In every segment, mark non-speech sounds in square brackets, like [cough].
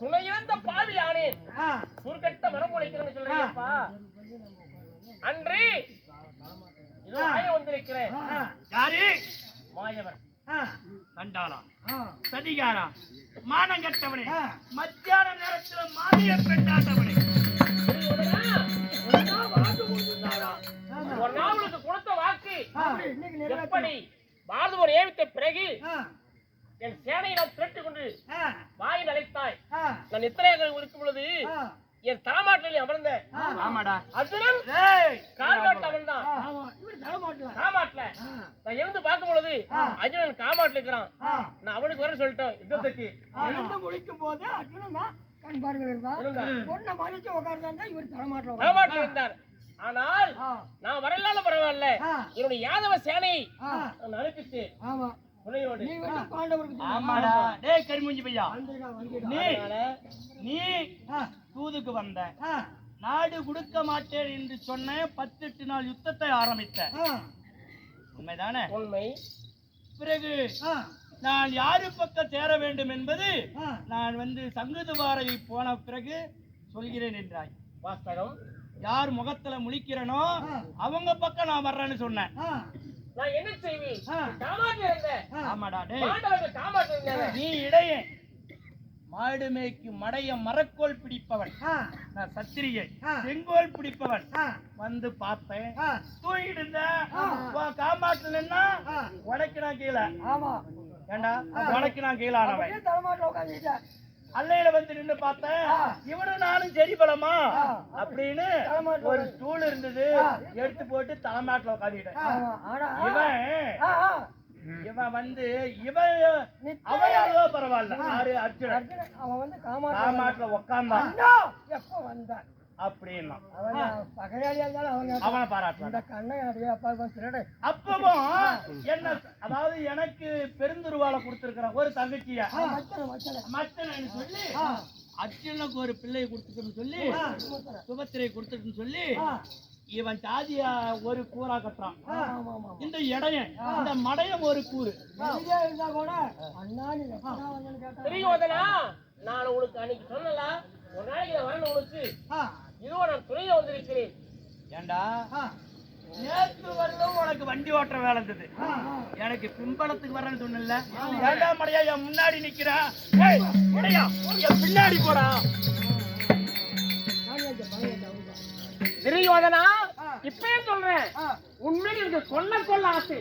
துணையிழந்த பாவி ஆனேன். சுருக்கட்ட மனம் உழைக்கிறேன்னு சொல்றீங்கப்பா. அன்று இதோ மாய வந்திருக்கிறேன் யாரு? மாயவன். ஆ. சதிகாரா? மானம் கட்டவனே. மத்தியான நேரத்துல மாறிய பெண்ணாட்டவனே ஒரு நாவலுக்கு கொடுத்த வாக்கு. எப்படி? பாரதவர் ஏவித்த பிறகு என் சேனையை நான் திரட்டி கொண்டு வாயில் அழைத்தாய். நான் நித்திரையாக இருக்கும் பொழுது என் தலைமாட்டில் அமர்ந்த ஆமாடா. அர்ஜுனன் ஏய். கால்மாட்டில் அமர்ந்தான். காமாட்டில நான் எழுந்து பார்க்கும் பொழுது அர்ஜுனன் காமாட்டில் இருக்கிறான். நான் அவனுக்கு வர சொல்லிட்டேன் யுத்தத்துக்கு. எழுந்து போது அர்ஜுனன் தான் கண் பார்வை இருந்தான். இருந்தான். பொண்ணை மறைச்சு இவரு இருந்தார். ஆனால் நான் வரலாலும் பரவாயில்ல. என்னுடைய யாதவ நான் அனுப்பிச்சு ஆமா. நீ வந்து பாண்டவருக்கு துணை. ஆமாடா. டேய் கரிமூஞ்சி பையா. நீ நீ ஆ, தூதுக்கு வந்த. நாடு கொடுக்க மாட்டேன் என்று சொன்ன பத்தெட்டு நாள் யுத்தத்தை ஆரம்பித்த. உண்மைதானே? உண்மை. பிறகு நான் யாரு பக்கம் சேர வேண்டும் என்பது நான் வந்து சங்குதுவாரகை போன பிறகு சொல்கிறேன் என்றாய். வாஸ்தகம் யார் முகத்துல முழிக்கிறனோ அவங்க பக்கம் நான் வர்றேன்னு சொன்னேன். நான் என்ன செய்வேன்? ஆ. காமாட்டில் இருந்தேன். ஆமாடா டேய். நீ இடையே மாடு மேய்க்கு மடைய மரக்கோல் பிடிப்பவன். நான் சத்திரியை. செங்கோல் பிடிப்பவன். வந்து பார்த்தேன். தூங்கிட்டு இருந்த. காமாட்டுல நின்னா ஆ. உடைக்கு நான் கீழே. ஆமா. ஏண்டா? உடைக்கு நான் கீழே ஆனவன். அல்லையில வந்து நின்னு பார்த்தேன் இவனும் நானும் சரி பலமா அப்படின்னு ஒரு ஸ்டூல் இருந்தது. எடுத்து போட்டு தலைமாட்டுல உட்காந்துட்டேன் இவன் இவன் வந்து இவன் எவ்வளோ பரவாயில்ல. யாரு? அர்ஜுனன். அவன் வந்து உக்காந்தான் அண்ணா, எப்ப வந்தான்? அப்படின்னா. அவன் பகையாளியா இருந்தாலும் அவங்க அவனை பாராட்டுறான். இந்த கண்ணை அப்படியே அப்பா அப்பா திருடு. அப்பவும் என்ன அதாவது எனக்கு பெருந்துருவாளை கொடுத்திருக்கிறான் ஒரு தங்கச்சிய மச்சனன்னு சொல்லி அர்ஜுனுக்கு ஒரு பிள்ளையை கொடுத்துக்கணும்னு சொல்லி சுபத்திரை கொடுத்துட்டுன்னு சொல்லி இவன் சாதியா ஒரு கூறா கட்டுறான். இந்த இடையன் இந்த மடையம் ஒரு கூறு. இருந்தா கூட நான் உனக்கு அன்னைக்கு சொன்னல ஒரு நாளைக்கு வரணும் உனக்கு. ஆ, இதுவோ நான் துணையில வந்திருக்கிறேன். ஏண்டா? நேற்று வரலும் உனக்கு வண்டி ஓட்டுற வேலை இருந்தது. எனக்கு பின்பலத்துக்கு வரேன்னு சொன்னல ஏண்டா மடையா என் முன்னாடி நிக்கிறா? மடையா என் பின்னாடி போடா. இப்பயே சொல்றேன். உண்மையில் எனக்கு கொல்ல கொல்ல ஆசை.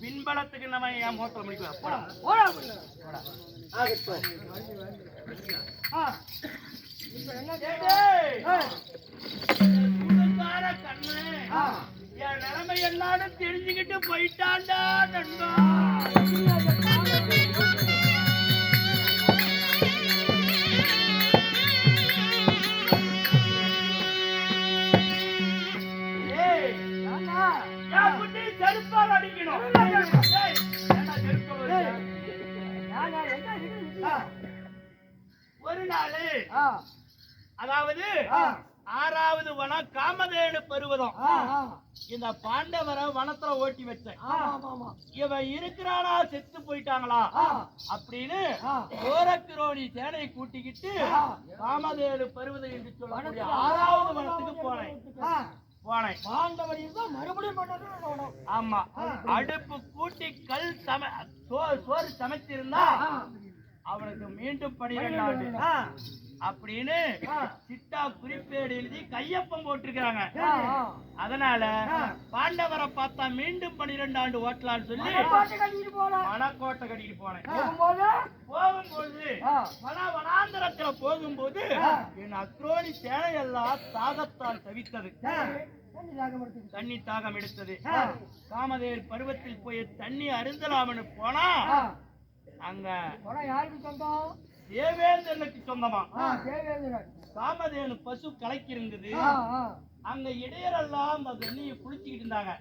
பின்பலத்துக்கு நம்ம என் முகத்துல முடிக்கலாம் போடா. போடா. உள்ள. என் நிலைமை எல்லாரும் தெரிஞ்சுக்கிட்டு போயிட்டாண்டா நண்பா செருப்பால் அடிக்கணும் செருப்பால் ஒரு நாள். அதாவது. ஆறாவது வனம் காமதேனு பருவதம். இந்த பாண்டவரை வனத்துல ஓட்டி வச்சேன். இவன் இருக்கிறானா செத்து போயிட்டாங்களா? அப்படின்னு ஆ. கோரக்கிரோணி சேனையை கூட்டிக்கிட்டு. காமதேனு பருவதம் என்று சொல்லக்கூடிய ஆறாவது வனத்துக்கு போனேன். போனேன். பாண்டவர் இருந்தா மறுபடியும் பண்ணது வேணும். ஆமா. அடுப்பு கூட்டி கல் சம சோறு சமைச்சிருந்தா அவனுக்கு மீண்டும் பனிரெண்டு அப்படின்னு சிட்டா குறிப்பேடு எழுதி கையொப்பம் போட்டிருக்கிறாங்க. அதனால பாண்டவரை பார்த்தா மீண்டும் பன்னிரெண்டு ஆண்டு ஓட்டலாம்னு சொல்லி. மணக்கோட்டை கட்டிட்டு போனேன். போகும்போது, வனாந்தரத்துல போகும்போது என் அக்ரோனி சேனையெல்லாம் தாகத்தால் தவித்தது. தண்ணி தாகம் எடுத்தது. காமதேவர் பருவத்தில் போய் தண்ணி அருந்தலாம்னு போனா அங்க. யாருக்கு சொந்தம்? தேவேந்திரனுக்கு சொந்தமா? தேவேந்திரன். காமதேவனு பசு கலக்கி இருந்தது அங்க இடையரெல்லாம் அந்த தண்ணியை குளிச்சுக்கிட்டு இருந்தாங்க.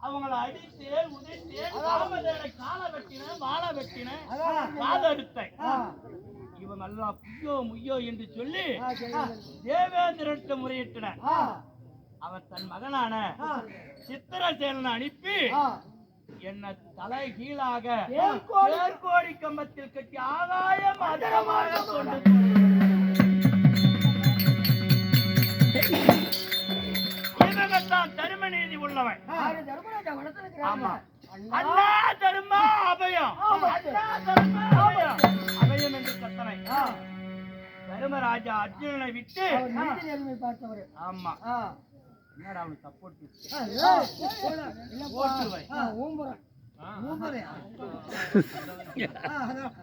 அவங்கள அடித்தேன் உதைத்தேன் காமதேவனை காலை வெட்டினேன் வாழை வெட்டினேன் அதான். காதை அறுத்தேன் ஆ, இவன் நல்லா புய்யோ முய்யோ என்று சொல்லி. தேவேந்திரன்ட்ட முறையிட்டன. அவன் தன் மகனான ஆ, சித்திரசேனனை அனுப்பி என்ன தலை கீழாக தேர்கோடி கம்பத்தில் கட்டி ஆகாயம் அதரமாக கொண்டு தர்ம நீதி உள்ளவன். ஆமா. அண்ணா. தர்மா அபயம்? அபயம்? அபயம் என்று கத்தனை தர்மராஜா அர்ஜுனனை விட்டு அவர் நீதி நேர்மை பார்த்தவர். ஆமா. என்னடா அவனுக்கு சப்போர்ட் ஆ, ஏய், போடா. இல்லப்பா. ஓட்டுவை. ஆ, ஊம்புறேன். அதான்.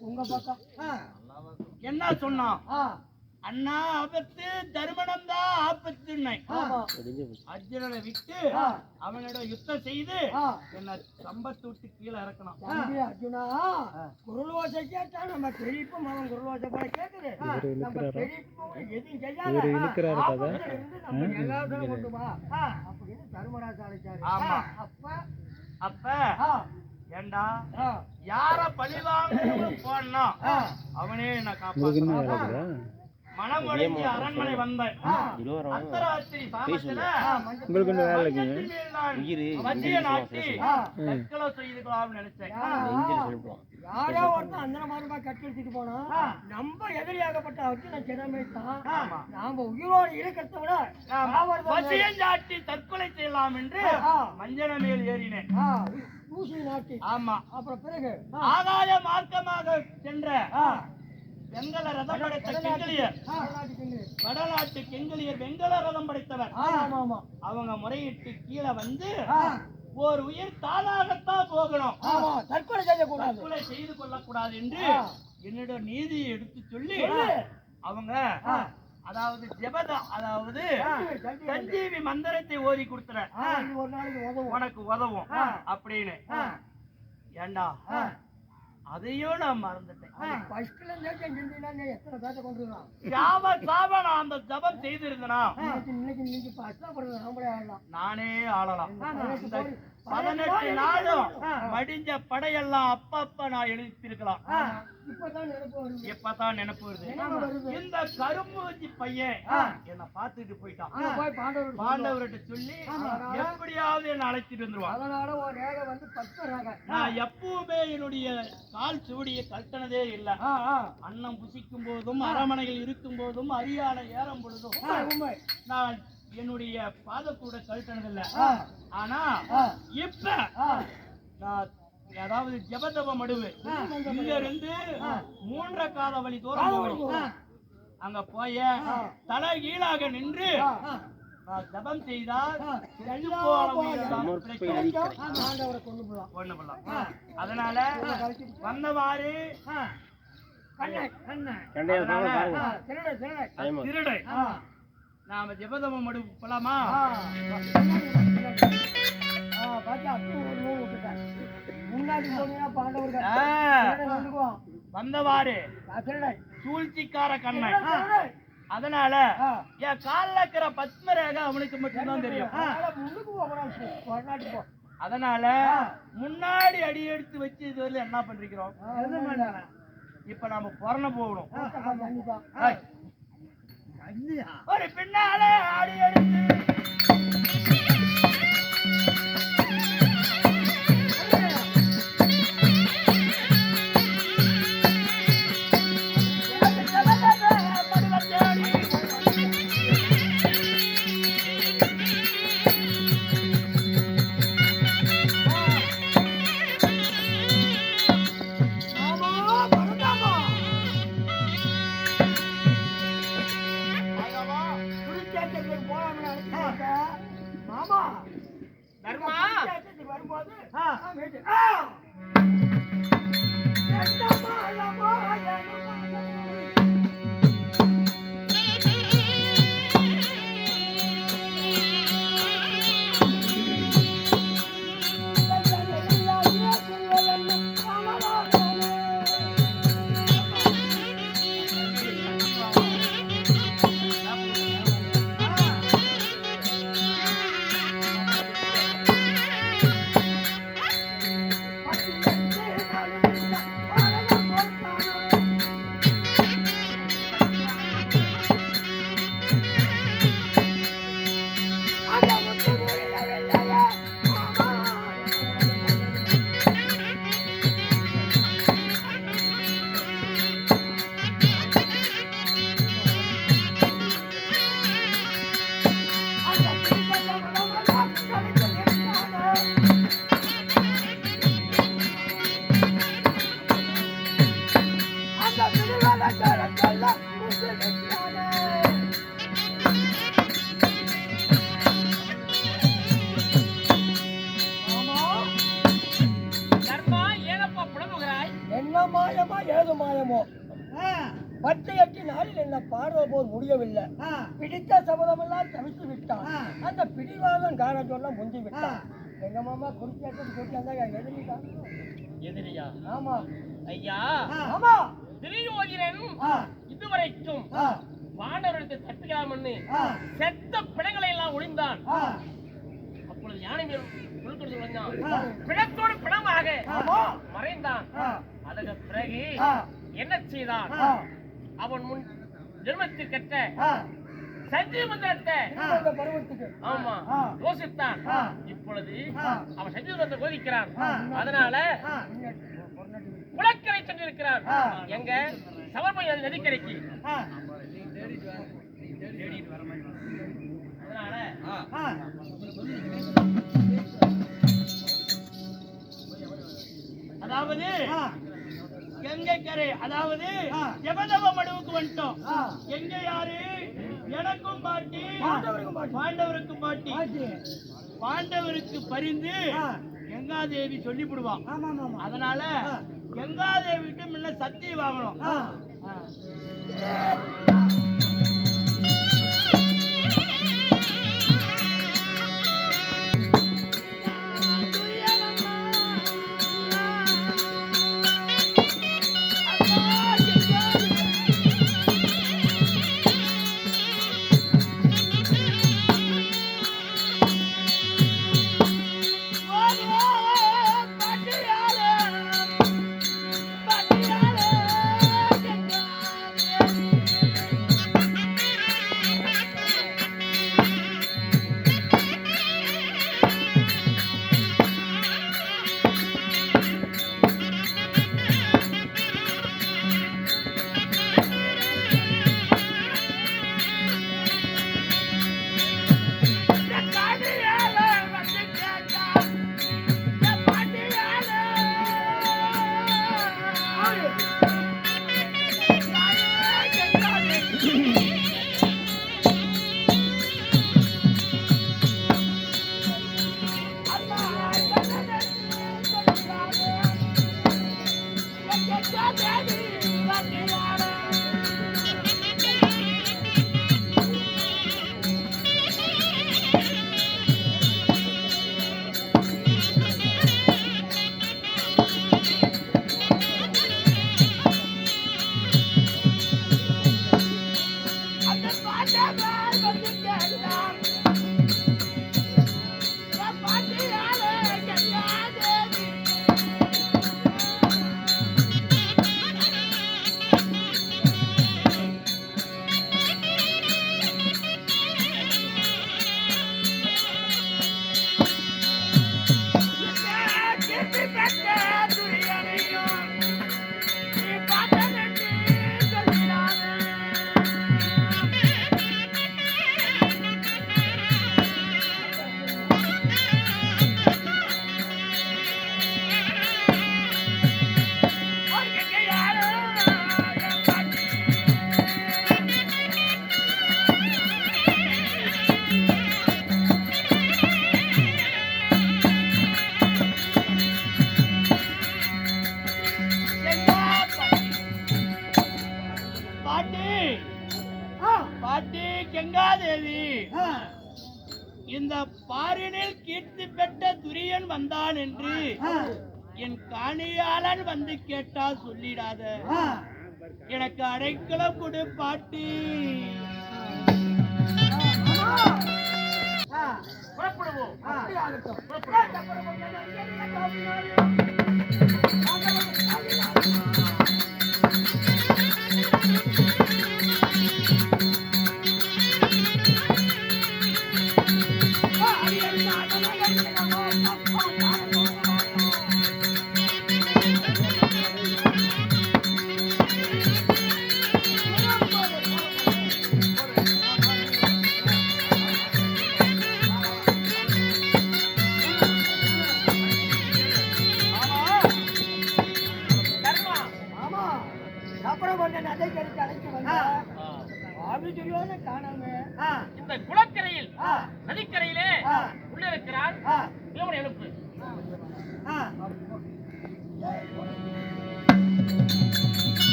உங்க பக்கம் ஆ, என்ன சொன்னான் ஆ, அண்ணா ஆபத்து தர்மனம் தான் ஆபத்துன்னை ஆமா. அர்ஜுனனை விட்டு ஆ. அவனிடம் யுத்தம் செய்து. என்ன சம்பத்து விட்டு கீழே இறக்கணும். அர்ஜுனா குரல் ஓசை கேட்டா நம்ம பெரியப்பும் அவன் குரல் ஓசை போல கேக்குது நம்ம பெரியப்பும் எதுவும் செய்யாத. நம்ம எல்லாத்தையும் கொண்டு வா. அப்படின்னு தர்மராஜா அழைச்சாரு ஆமா. அப்ப அப்ப ஏண்டா? யார பழிவாங்க போனா அவனே என்ன காப்பாற்ற மனமுடைஞ்சு அரண்மனை வந்தேன் அர்த்தராத்திரி சாமத்துல உங்களுக்கு நாட்டி செய்துக்கலாம்னு நினைச்சேன். யாரோ ஒருத்தன் அந்த மாதிரிமா கட்டெடுத்துட்டு போனா நம்ம எதிரியாகப்பட்ட அவருக்கு நான் சிறமைத்தான் ஆமா. நாம உயிரோடு இருக்கிறத விட சாவறது மேல். வசியம் சாட்டி தற்கொலை செய்யலாம் என்று ஆ. மஞ்சன மேல் ஏறினேன். ஊசி நாட்டி. ஆமா. அப்புறம் பிறகு ஆகாய மார்க்கமாக சென்ற வெங்கல ரதம் படைத்த கெங்கலியர். வடநாட்டு கெங்கலியர் வெங்கல ரதம் படைத்தவர். அவங்க முறையிட்டு கீழே வந்து ஒரு உயிர் தானாகத்தான் போகணும். தற்கொலை செய்யக்கூடாது. தற்கொலை செய்து கொள்ளக்கூடாது என்று. என்னோட நீதியை எடுத்து சொல்லி. அவங்க. அதாவது ஜெபத அதாவது சஞ்சீவி, மந்திரத்தை ஓதி கொடுத்துற உனக்கு உதவும். அப்படின்னு. ஏண்டா. அதையும் நான் மறந்துட்டேன். ஃபர்ஸ்ட்ல இருந்தே செஞ்சிருந்தீங்கன்னா எத்தனை பேர்த்த கொண்டுருக்கலாம் சாவ சாவ நான் அந்த ஜபம் செய்திருந்தனா? இன்னைக்கு ஃபர்ஸ்ட்ல நாமளே ஆடலாம் நானே ஆளலாம். பதினெட்டு நாளும் மடிஞ்ச படையெல்லாம் அப்பப்ப நான் எழுப்பியிருக்கலாம் ஆ, இப்பதான் நினைப்பு வருது. இந்த கரும்பூச்சி பையன். என்ன பார்த்துட்டு போயிட்டான். பாண்டவர்கிட்ட சொல்லி. எப்படியாவது என்ன அழைச்சிட்டு வந்துருவான். நான் எப்பவுமே என்னுடைய கால் சுவடியை கழட்டினதே இல்லை. அன்னம் புசிக்கும் போதும் அரமனையில் இருக்கும் போதும் அரியானை ஏறும் பொழுதும். நான் என்னுடைய பாதத்தோட கழட்டினதில்லை ஆ, ஆனா இப்ப. நான் அதாவது ஜபதப மடுவு இங்க இருந்து மூன்றரை காத வழி தூரம். அங்க போய தலை கீழாக நின்று ஆ, ஆ. நான் ஜபம் செய்தால் அதனால. வந்தவாறு திருடை. நாம ஜபதப மடுவு போலாமா. வந்தவாறு. சூழ்ச்சிக்கார கண்ணை திருடை, திருடை. அதனால. என் கால்ல இருக்கிற பத்மரேகை அவனுக்கு மட்டும்தான் தெரியும். அதனால முன்னாடி அடி எடுத்து வச்சு இது வரல என்ன பண்றோம். இப்ப நாம புறண போகணும். ஒரு பின்னாலே ஆடி எடுத்து வரும்போது ஆ. ஐயா ஆமா. திரியோதிரன் இதுவரைக்கும் தப்பிக்காமன்னு ஆ, செத்த பிணங்களை எல்லாம் ஒளிந்தான். அப்பொழுது யானை உள்கொடுத்து. ஒளிந்தான் பிணத்தோடு பிணமாக. மறைந்தான். அதற்கு பிறகு என்ன செய்தான்? அவன் முன் ஆ. சஞ்சீவ மந்திரத்தை ஆமா. யோசித்தான். இப்பொழுது. அவன் சஞ்சீவ மந்திரத்தை போதிக்கிறான். அதனால குளக்கரை சென்றிருக்கிறான் ஆ. எங்க சமர்மய நதிக்கரைக்கு. அதாவது ஆ, கங்கை கரை அதாவது. ஜெபதவ மடுவுக்கு வந்துட்டோம். எங்க யாரு எனக்கும் பாட்டி பாண்டவருக்கும் பாட்டி. பாண்டவருக்கும் பாட்டி ஆச்சு. பாண்டவருக்கு பரிந்து ஆ. கங்காதேவி சொல்லிவிடுவான் ஆமா, ஆமா, ஆமா. அதனால ஆ. கங்காதேவிக்கு முன்ன சக்தி வாங்கணும் கொடு பாட்டி. ஆமா. ஆ, புறப்படுவோம்.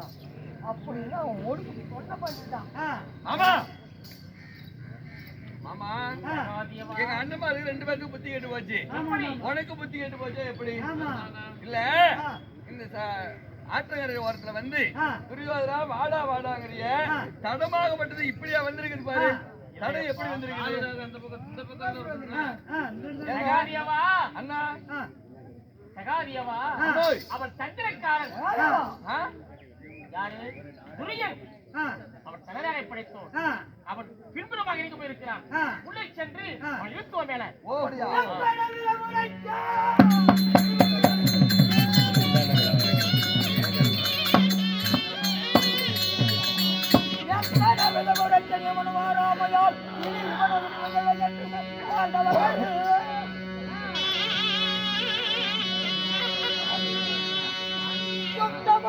ஆண்டலாம் அப்படின்னு அவன் ஒடுக்கி சொன்ன பண்ணிட்டான். ஆமா. மாமா எங்க ரெண்டு பேருக்கும் புத்தி கேட்டு போச்சு. உனக்கு புத்தி கேட்டு போச்சு எப்படி? இல்ல இந்த ஆற்றங்கரை ஓரத்துல வந்து துரியோதரா வாடா வாடாங்கறிய தடமாகப்பட்டது இப்படியா வந்திருக்குது பாரு. தடம் எப்படி வந்திருக்குது? சகாரியவா அண்ணா. சகாரியவா. அவன் துரியன் அவன் தலைநகரை படைத்தோன். அவன் பின்புறமாக இருக்க போயிருக்கிறான். உள்ளே சென்று அவன் இழுத்துவ மேல. ஓடியா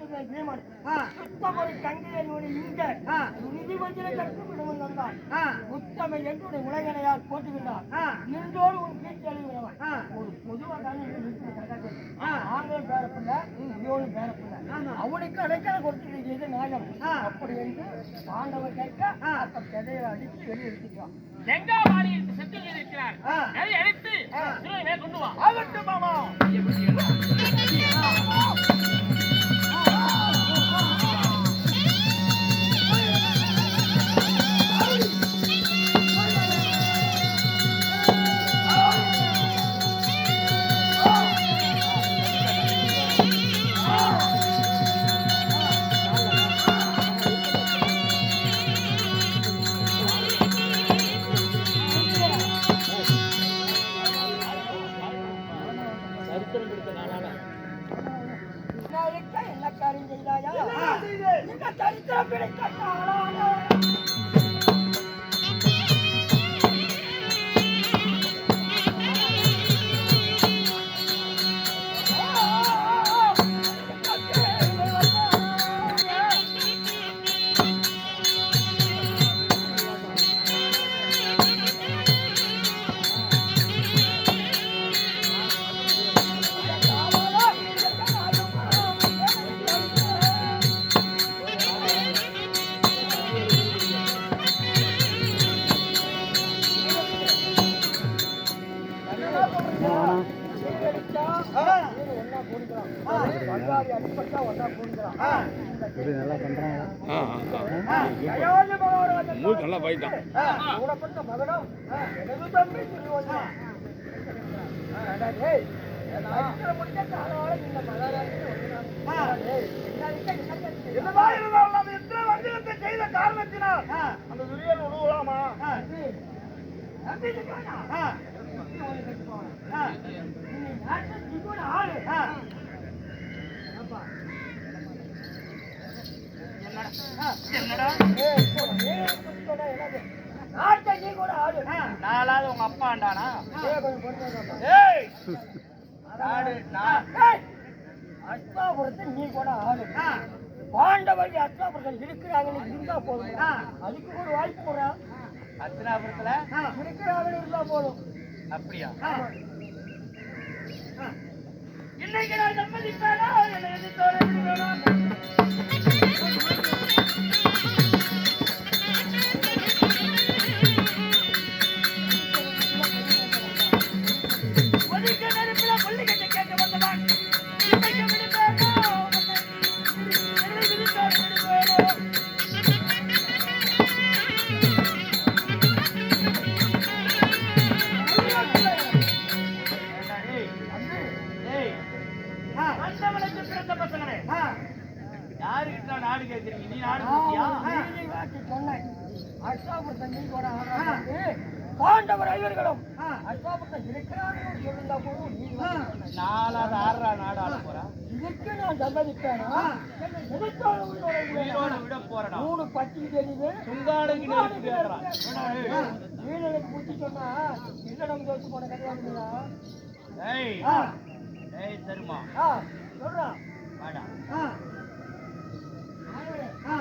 நான் பீமன். சுத்தமொரு கங்கையனோடு இங்க நிதி வஞ்சினை கற்று விடுவன் வந்தான். உத்தமை என்று உலகனையால் போட்டுவிட்டான் இருந்தோடு உன் கீழ்ச்சி அழிகிறவன். ஒரு பொதுவாக இந்த. ஆண்களும் பேரப்பில்லை இவனும் பேரப்பில்லை அவனுக்கு அடைக்கலம் கொடுத்துட்டு எது நியாயம்? அப்படி என்று பாண்டவர் கேட்க அப்ப கதையை அடித்து வெளியே எடுத்துக்கலாம் செங்காவாடியில் செத்து இருக்கிறார்? அதை கொண்டு வா. ஆகட்டும் மாமா. காலால இந்த என்னவா இருந்தாலும் நம்ம எத்தனை வஞ்சகத்தை செய்த காரணத்தினால் அந்த துரியன் உழுவலாமா ஆளு. ஏப்பா? என்னடா ஏய், இப்போ ஏன் சுத்தி கூட என்னது? நாட்டுக்கு கூட ஆளு. நாலாவது உங்க அப்பா ஆண்டானா? அஸ்தாபுரத்தை நீ. கூட ஆளு பாண்டவர்கள் அஸ்தாபுரத்தில் இருக்கிறாங்கன்னு இருந்தா போதும். அதுக்கு ஒரு வாய்ப்பு போறா அத்தினாபுரத்துல இருக்கிறாங்கன்னு இருந்தா போதும். அப்படியா? இன்னைக்கு நான் சம்மதிப்பேனா என்னை எதிர்த்தோட விடுவேனா சம்மதிப்பேனா? உயிரோட? விட போறடா. மூணு பட்டி தெரியுது. சுங்காடுக்கு வீரனுக்கு சொன்னா இல்லடம் தோத்து போன கதையாடுங்களா ஏய். ஏய் சரிமா ஆ. சொல்றா. வாடா. ஆ. ஆ.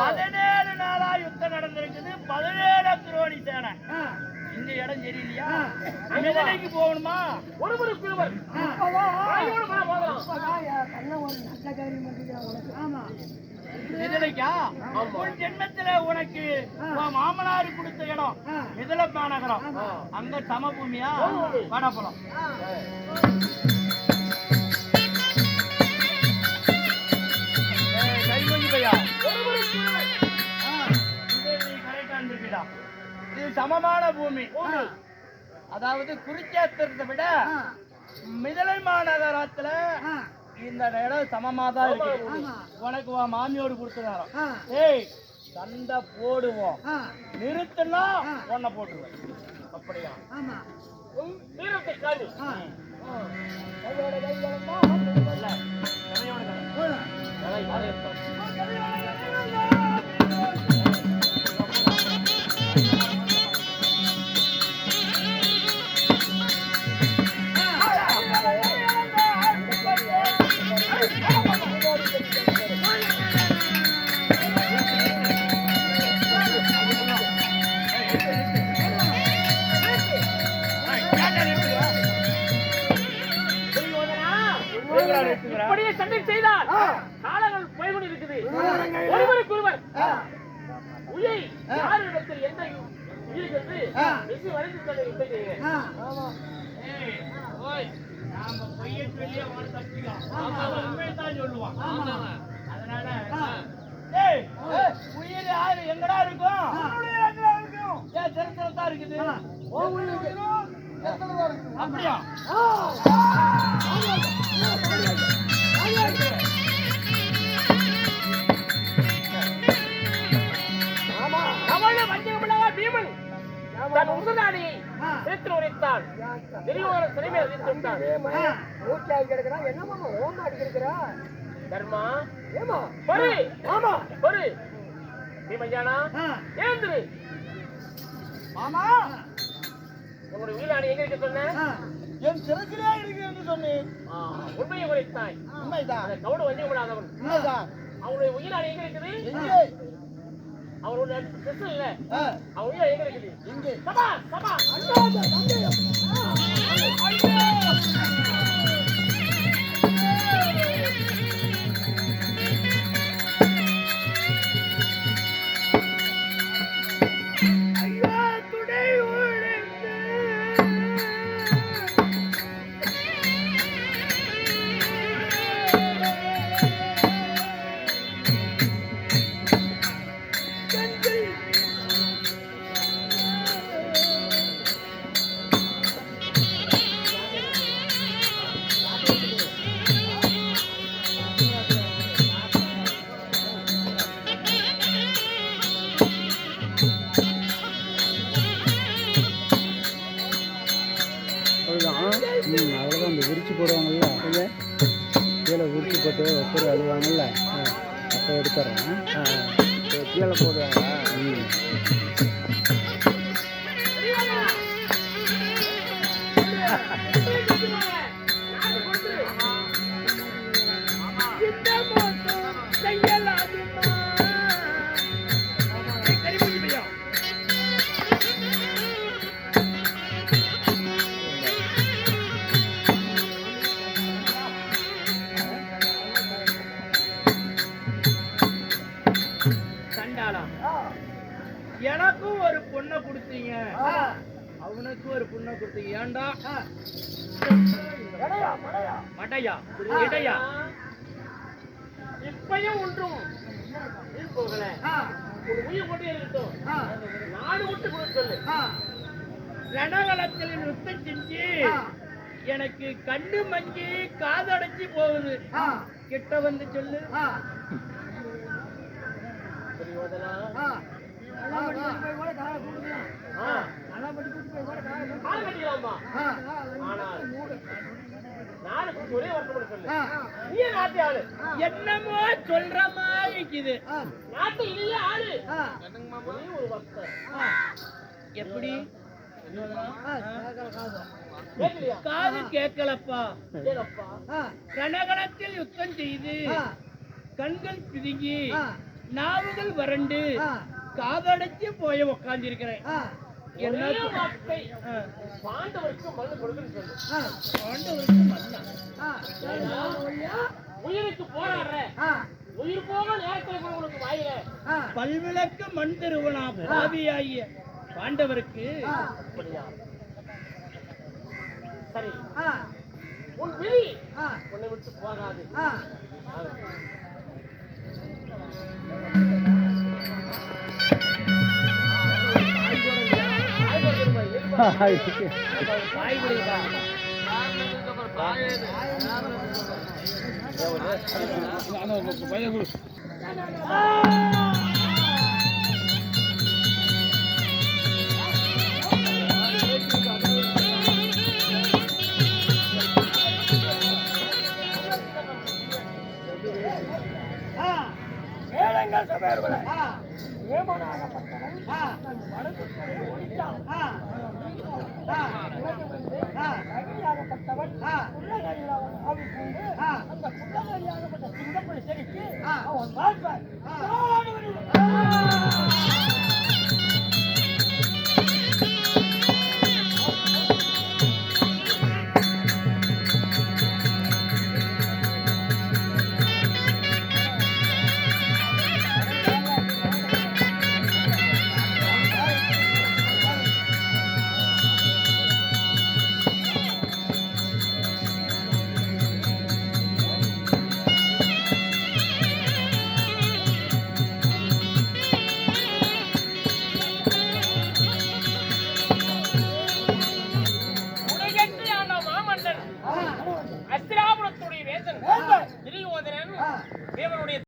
பதினேழு நாளா யுத்தம் நடந்திருக்குது. பதினேழு துரோணி சேனை. இந்த இடம் சரியில்லையா? மிதலைக்கு போகணுமா? ஒருவருக்கு ஒருவர் மிதலைக்கா உன் ஜென்மத்துல உனக்கு உன் மாமனார் கொடுத்த இடம். மிதலை மாநகரம் அங்க சமபூமியா? வடபுறம். இது சமமான பூமி. அதாவது குருச்சேத்திரத்தை விட மிதலை மாநகரத்துல இந்த இடம் சமமா தான் இருக்கு உனக்கு உன் மாமியோடு கொடுத்துருக்காரோ ஏய் சண்டை போடுவோம். நிறுத்தினா உன்னை போட்டுருவேன். அப்படியா? வீரத்தை காலி. நாம பொய்யை சொல்லி அவனை தப்பிக்கலாம். ஏந்திரு. மாமா. உங்களுடைய உயிராணி எங்க இருக்க சொன்ன? என் சிறக்கிலே இருக்கு என்று சொன்னேன். உண்மையை உரைத்தாய். உண்மைதான். கவுடு வஞ்சகமில்லாதவன் உண்மைதான். அவனுடைய உயிராணி எங்க இருக்குது? எங்கே? அவனுடைய ட்ரெஸ் இல்ல. அவன் உயிர் எங்க இருக்குது? எங்கே? சபா சபா. துணை உழைத்து போடுவாங்கல்ல கீழே விரிச்சு போட்டு ஒப்பரு அழுவாங்கல்ல? அப்போ எடுத்துட்றேன் கீழே போடுவாங்க ம். [laughs] மடையா இடையா இப்பயும் ஒன்றும் போகல. ஒரு உயிர் கொண்டே இருக்கட்டும் நாடு விட்டு கொடுக்க சொல்லு. ரணகலத்தில் நுத்தம் செஞ்சு எனக்கு கண்ணு மங்கி காதடைச்சு போகுது. கிட்ட வந்து சொல்லு. ஆனால் என்னமோ சொல்ற மாதிரி இருக்குது. நாட்டு இல்லையே ஆளு. எப்படி? காது. கேட்கலப்பா. கேளப்பா. ரணகலத்தில் யுத்தம் செய்து கண்கள் பிதுங்கி நாவுகள் வறண்டு காதடைச்சு போய் உக்காந்துருக்கிறேன். என்ன வார்த்தை பாண்டவருக்கு மண்ணு கொடுக்குன்னு பாண்டவருக்கு மண்ணா உயிருக்கு போராடுற. உயிர் போக நேரத்தில் வாயில. பல்விளக்கு மண் திருவனா பாவியாகிய பாண்டவருக்கு? சரி. உன் விழி உன்னை விட்டு போகாது. வாய் கொடுக்கா ஏமனாகப்பட்டவன் தன் வடக்குகளை ஒழித்தான் அகிலாகப்பட்டவன் புள்ளகரியில் அவன் ஆவி கொண்டு அந்த புள்ளகரியாகப்பட்ட சிங்கப்படி செடிக்கு அவன் வாழ்வான்.